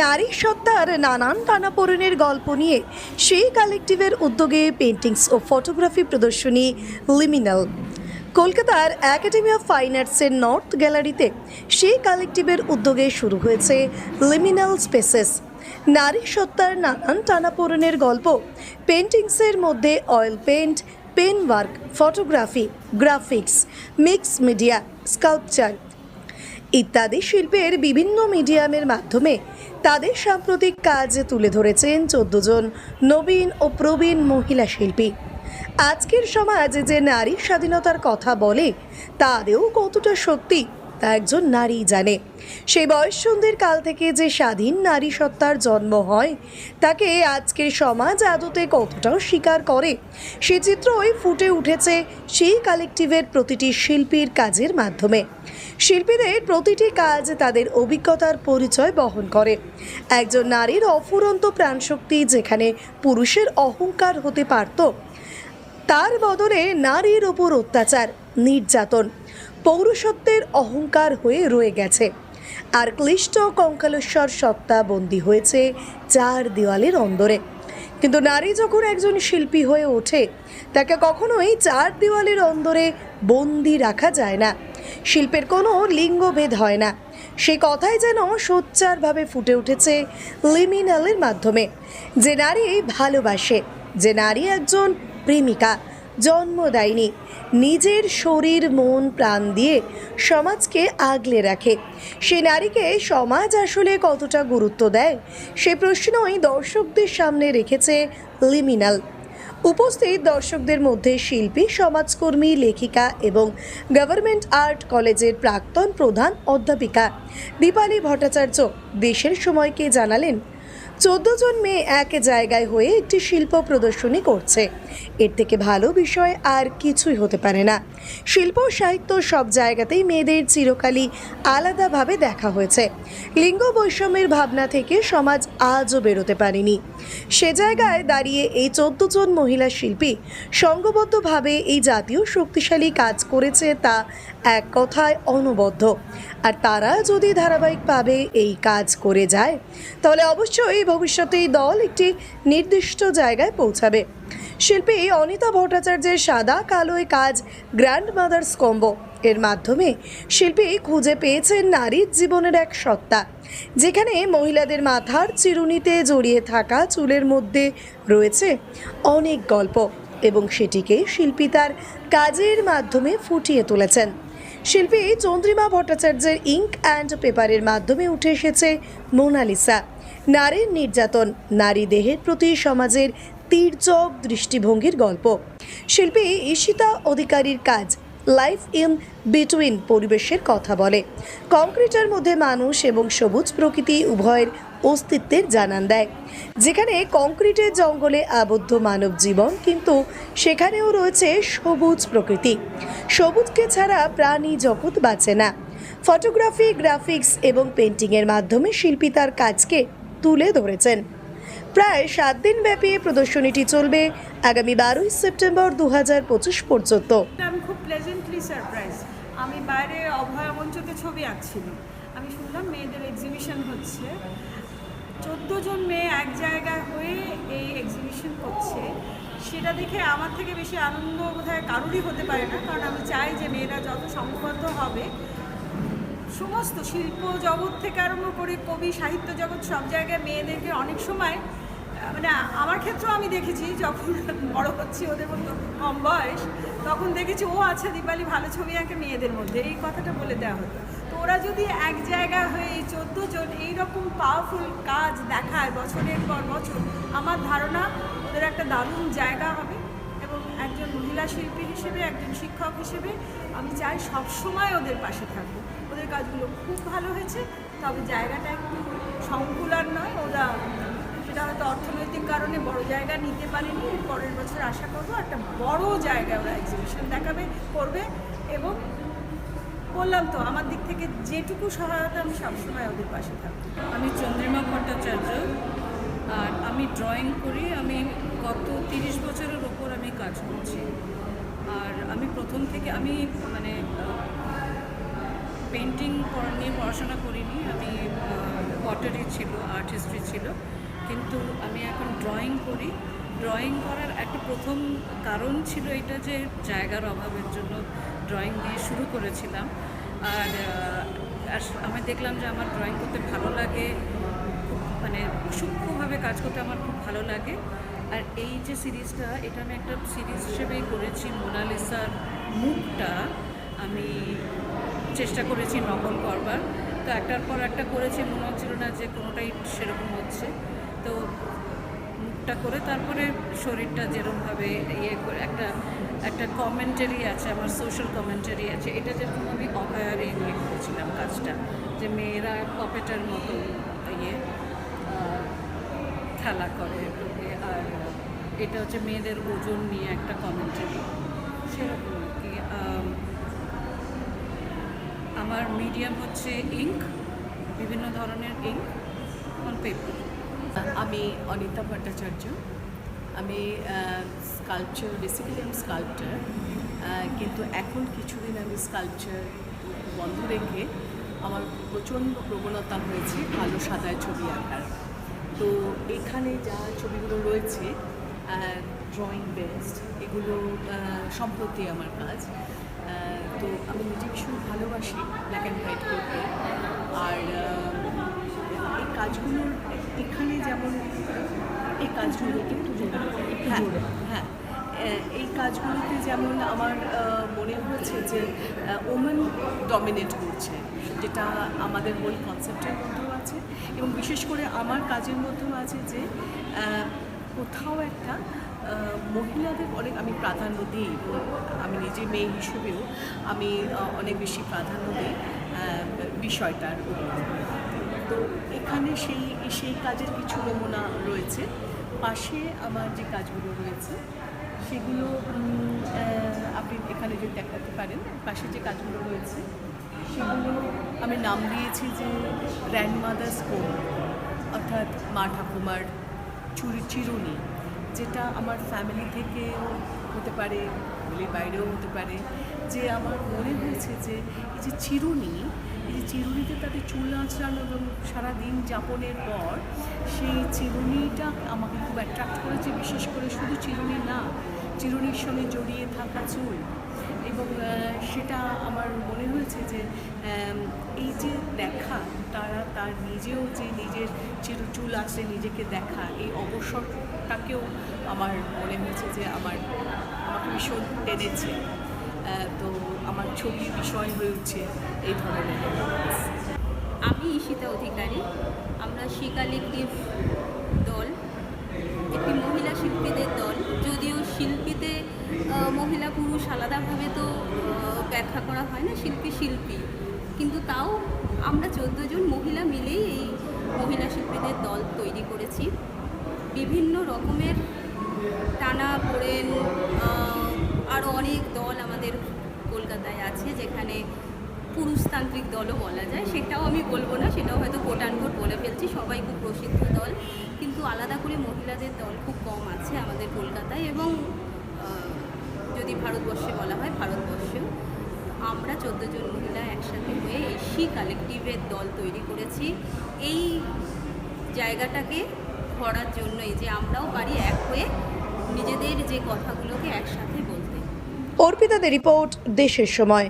নারী সত্তার নানান টানাপোড়েনের গল্প নিয়ে সেই কালেকটিভের উদ্যোগে পেন্টিংস ও ফটোগ্রাফি প্রদর্শনী লিমিনাল। কলকাতার একাডেমি অফ ফাইন আর্টসের নর্থ গ্যালারিতে সেই কালেকটিভের উদ্যোগে শুরু হয়েছে লিমিনাল স্পেসেস। নারী সত্তার নানান টানাপোড়েনের গল্প পেন্টিংসের মধ্যে oil paint pen work, photography, graphics, mix media, sculpture ইত্যাদি শিল্পের বিভিন্ন মিডিয়ামের মাধ্যমে তাদের সাম্প্রতিক কাজ তুলে ধরেছেন চোদ্দ জন নবীন ও প্রবীণ মহিলা শিল্পী। আজকের সমাজ যে নারী স্বাধীনতার কথা বলে, তাদেরও কতটা সত্যি তা একজন নারী জানে। সেই বয়ঃসন্ধির কাল থেকে যে স্বাধীন নারী সত্তার জন্ম হয়, তাকে আজকের সমাজ আদতে কতটাও স্বীকার করে। সে চিত্রই ফুটে উঠেছে সেই কালেকটিভের প্রতিটি শিল্পীর কাজের মাধ্যমে। শিল্পীদের প্রতিটি কাজ তাদের অভিজ্ঞতার পরিচয় বহন করে। একজন নারীর অফুরন্ত প্রাণশক্তি যেখানে পুরুষের অহংকার হতে পারত তার বদলে নারীর ওপর অত্যাচার, নির্যাতন পৌরসত্বের অহংকার হয়ে রয়ে গেছে। আর ক্লিষ্ট কঙ্কালেশ্বর সত্তা বন্দী হয়েছে চার দেওয়ালের অন্দরে। কিন্তু নারী যখন একজন শিল্পী হয়ে ওঠে, তাকে কখনোই চার দেওয়ালের অন্দরে বন্দি রাখা যায় না। শিল্পের কোনো লিঙ্গভেদ হয় না। সে কথাই যেন সোচ্চারভাবে ফুটে উঠেছে লিমিনালের মাধ্যমে। যে নারী ভালোবাসে, যে নারী একজন প্রেমিকা জন্ম দেয়নি। নিজের শরীর, মন, প্রাণ দিয়ে সমাজকে আগলে রাখে। সে নারীকে সমাজ আসলে কতটা গুরুত্ব দেয়, সে প্রশ্নই দর্শকদের সামনে রেখেছে লিমিনাল। উপস্থিত দর্শকদের মধ্যে শিল্পী, সমাজকর্মী, লেখিকা এবং গভর্নমেন্ট আর্ট কলেজের প্রাক্তন প্রধান অধ্যাপিকা দীপালি ভট্টাচার্য। দেশের সময়কে জানালেন? চোদ্দ জন মেয়ে এক জায়গায় হয়ে একটি শিল্প প্রদর্শনী করছে। এর থেকে ভালো বিষয় আর কিছুই হতে পারে না। শিল্প সাহিত্য সব জায়গাতেই মেয়েদের চিরকালই আলাদাভাবে দেখা হয়েছে। লিঙ্গ বৈষম্যের ভাবনা থেকে সমাজ আজও বেরোতে পারেনি। সে জায়গায় দাঁড়িয়ে এই চোদ্দ জন মহিলা শিল্পী সঙ্গবদ্ধভাবে এই জাতীয় শক্তিশালী কাজ করেছে তা এক কথায় অনবদ্য। আর তারা যদি ধারাবাহিকভাবে এই কাজ করে যায়, তাহলে অবশ্যই ভবিষ্যতে এই দল একটি নির্দিষ্ট জায়গায় পৌঁছাবে। শিল্পী অনিতা ভট্টাচার্যের সাদা কালোয় কাজ গ্র্যান্ড মাদার্স কম্বো এর মাধ্যমে শিল্পী খুঁজে পেয়েছেন নারীর জীবনের এক সত্তা, যেখানে মহিলাদের মাথার চিরুনিতে জড়িয়ে থাকা চুলের মধ্যে রয়েছে অনেক গল্প এবং সেটিকে শিল্পী তার কাজের মাধ্যমে ফুটিয়ে তুলেছেন। শিল্পী চন্দ্রিমা ভট্টাচার্যের ইঙ্ক অ্যান্ড পেপারের মাধ্যমে উঠে এসেছে মোনালিসা। নারীর নির্যাতন, নারী দেহের প্রতি সমাজের তীর্যক দৃষ্টিভঙ্গির গল্প। শিল্পী ঈশিতা অধিকারীর কাজ, লাইফ ইন বিটুইন পরিবেশের কথা বলে। কংক্রিটের মধ্যে মানুষ এবং সবুজ প্রকৃতি উভয়ের অস্তিত্বের জানান দেয়। যেখানে কংক্রিটের জঙ্গলে আবদ্ধ মানব জীবন, কিন্তু সেখানেও রয়েছে সবুজ প্রকৃতি। সবুজকে ছাড়া প্রাণী জগৎ বাঁচে না। ফটোগ্রাফি, গ্রাফিক্স এবং পেন্টিংয়ের মাধ্যমে শিল্পী তার কাজকে তুলে ধরেছেন। প্রায় সাত দিন ব্যাপী প্রদর্শনীটি চলবে আগামী বারোই সেপ্টেম্বর দু হাজার পঁচিশ পর্যন্ত। আমি খুব প্লেজেন্টলি সারপ্রাইজ আমি বাইরে অভয়া মঞ্চতে ছবি আঁকছিলাম। আমি শুনলাম মেয়েদের এক্সিবিশন হচ্ছে। চোদ্দ জন মেয়ে এক জায়গায় হয়ে এই এক্সিবিশন করছে, সেটা দেখে আমার থেকে বেশি আনন্দ বোধহয় কারোরই হতে পারে না, কারণ আমি চাই যে মেয়েরা যত সংঘবদ্ধ হবে, সমস্ত শিল্প জগৎ থেকে আরম্ভ করে কবি, সাহিত্য জগৎ সব জায়গায় মেয়েদেরকে অনেক সময় মানে আমার ক্ষেত্রেও আমি দেখেছি, যখন বড় হচ্ছি ওদের মতো কম বয়স, তখন দেখেছি ও আচ্ছা দীপালি ভালো ছবি আঁকে মেয়েদের মধ্যে, এই কথাটা বলে দেওয়া হতো। তো ওরা যদি এক জায়গা হয়ে এই চোদ্দ জন এইরকম পাওয়ারফুল কাজ দেখায় বছরের পর বছর, আমার ধারণা ওদের একটা দারুণ জায়গা হবে এবং একজন মহিলা শিল্পী হিসেবে, একজন শিক্ষক হিসেবে আমি চাই সবসময় ওদের পাশে থাকব ওদের কাজগুলো খুব ভালো হয়েছে, তবে জায়গাটা একটু সংকুলার নয়, ওরা সেটা হয়তো অর্থনৈতিক কারণে বড় জায়গা নিতে পারেনি। পরের বছর আশা করব একটা বড় জায়গায় ওরা এক্সিবিশন দেখাবে, করবে এবং বললাম তো, আমার দিক থেকে যেটুকু সহায়তা আমি সবসময় ওদের পাশে থাকব। আমি চন্দ্রিমা ভট্টাচার্য, আর আমি ড্রয়িং করি। আমি গত তিরিশ বছরের ওপর আমি কাজ করছি। আর আমি প্রথম থেকে, আমি মানে পেন্টিং নিয়ে পড়াশোনা করিনি। আমি পটারি ছিল আর্ট হিস্ট্রি ছিল। কিন্তু আমি এখন ড্রয়িং করি। ড্রয়িং করার একটা প্রথম কারণ ছিল এটা যে জায়গার অভাবের জন্য ড্রয়িং দিয়ে শুরু করেছিলাম। আর আমি দেখলাম যে আমার ড্রয়িং করতে ভালো লাগে মানে সূক্ষ্মভাবে কাজ করতে আমার খুব ভালো লাগে। আর এই যে সিরিজটা, এটা আমি একটা সিরিজ হিসেবেই করেছি, মোনালিসার মুখটা আমি চেষ্টা করেছি নকল করবার। তো একটার পর একটা করেছি, মনে হচ্ছিল না যে কোনোটাই সেরকম হচ্ছে। তো মুখটা করে তারপরে শরীরটা যেরকমভাবে ইয়ে করে, একটা একটা কমেন্টারি আছে, আমার সোশ্যাল কমেন্টারি আছে। এটা যেরকম আমি অভয়ারে নিয়ে করেছিলাম কাজটা, যে মেয়েরা পপেটার মতো ইয়ে খেলা করে। আর এটা হচ্ছে মেয়েদের ওজন নিয়ে একটা কমেন্টারি সেরকম আর কি। আমার মিডিয়াম হচ্ছে ইঙ্ক বিভিন্ন ধরনের ইঙ্ক অন পেপার আমি অনিতা ভট্টাচার্য। আমি স্কাল্পচার বেসিক্যালি আমি স্কাল্পচার কিন্তু এখন কিছুদিন আমি স্কাল্পচার বন্ধ রেখে আমার প্রচণ্ড প্রবণতা হয়েছে ভালো সাদায় ছবি আঁকার। তো এখানে যা ছবিগুলো রয়েছে ড্রয়িং বেস্ট এগুলো সম্প্রতি আমার কাজ। তো আমি নিজে ভীষণ ভালোবাসি ব্ল্যাক অ্যান্ড হোয়াইট করতে। আর এই কাজগুলোর এখানে যেমন এই কাজগুলো একটু হ্যাঁ হ্যাঁ। এই কাজগুলোতে যেমন আমার মনে হয়েছে যে ওমেন ডমিনেট করছে যেটা আমাদের মূল কনসেপ্টের মধ্যেও আছে। এবং বিশেষ করে আমার কাজের মধ্যেও আছে যে কোথাও একটা মহিলাদের অনেক আমি প্রাধান্য দিই আমি নিজে মেয়ে হিসেবেও আমি অনেক বেশি প্রাধান্য দিই বিষয়টার উপর। তো এখানে সেই সেই কাজের কিছু নমুনা রয়েছে। পাশে আমার যে কাজগুলো রয়েছে, সেগুলো আপনি এখানে যদি দেখাতে পারেন, পাশে যে কাজগুলো রয়েছে, সেগুলো আমি নাম দিয়েছি যে গ্র্যান্ড মাদার্স হোম অর্থাৎ মা ঠাকুমার চুরি চিরুনি, যেটা আমার ফ্যামিলি থেকেও হতে পারে ফ্যামিলির বাইরেও হতে পারে, যে আমার মনে হয়েছে যে এই যে চিরুনি এই চিরুনিতে তাদের চুল আঁচড়ানো এবং সারাদিন যাপনের পর, সেই চিরুনিটা আমাকে খুব অ্যাট্রাক্ট করেছে, বিশেষ করে শুধু চিরুনি না, চিরুনির সঙ্গে জড়িয়ে থাকা চুল। এবং সেটা আমার মনে হয়েছে যে এই যে দেখা, তারা তার নিজেও যে নিজের চির, চুল আসে নিজেকে দেখা, এই অবসরটাকেও আমার মনে হয়েছে যে, আমার, আমাকে ভীষণ টেনেছে। তো আমার ছবি বিষয় হয়ে উঠছে এই ধরনের। আমি ঈশিতা অধিকারী। আমরা শি কালেকটিভ দল, একটি মহিলা শিল্পীদের দল। যদিও শিল্পীতে মহিলা পুরুষ আলাদাভাবে তো ব্যাখ্যা করা হয় না শিল্পী শিল্পী। কিন্তু তাও আমরা চোদ্দ জন মহিলা মিলেই এই মহিলা শিল্পীদের দল তৈরি করেছি। বিভিন্ন রকমের টানা পড়েন আরও অনেক দল আমাদের কলকাতায় আছে যেখানে পুরুষতান্ত্রিক দলও বলা যায়, সেটাও আমি বলব না, সেটাও হয়তো কোটানকোট বলে ফেলছি, সবাই খুব প্রসিদ্ধ দল। কিন্তু আলাদা করে মহিলাদের দল খুব কম আছে আমাদের কলকাতায় এবং যদি ভারতবর্ষে বলা হয়, ভারতবর্ষেও। আমরা চোদ্দ জন মহিলা একসাথে হয়ে এই সি কালেকটিভের দল তৈরি করেছি। এই জায়গাটাকে ভরার জন্যই যে আমরাও পারি এক হয়ে নিজেদের যে কথাগুলোকে একসাথে বলতে। অর্পিতাদের রিপোর্ট দেশের সময়।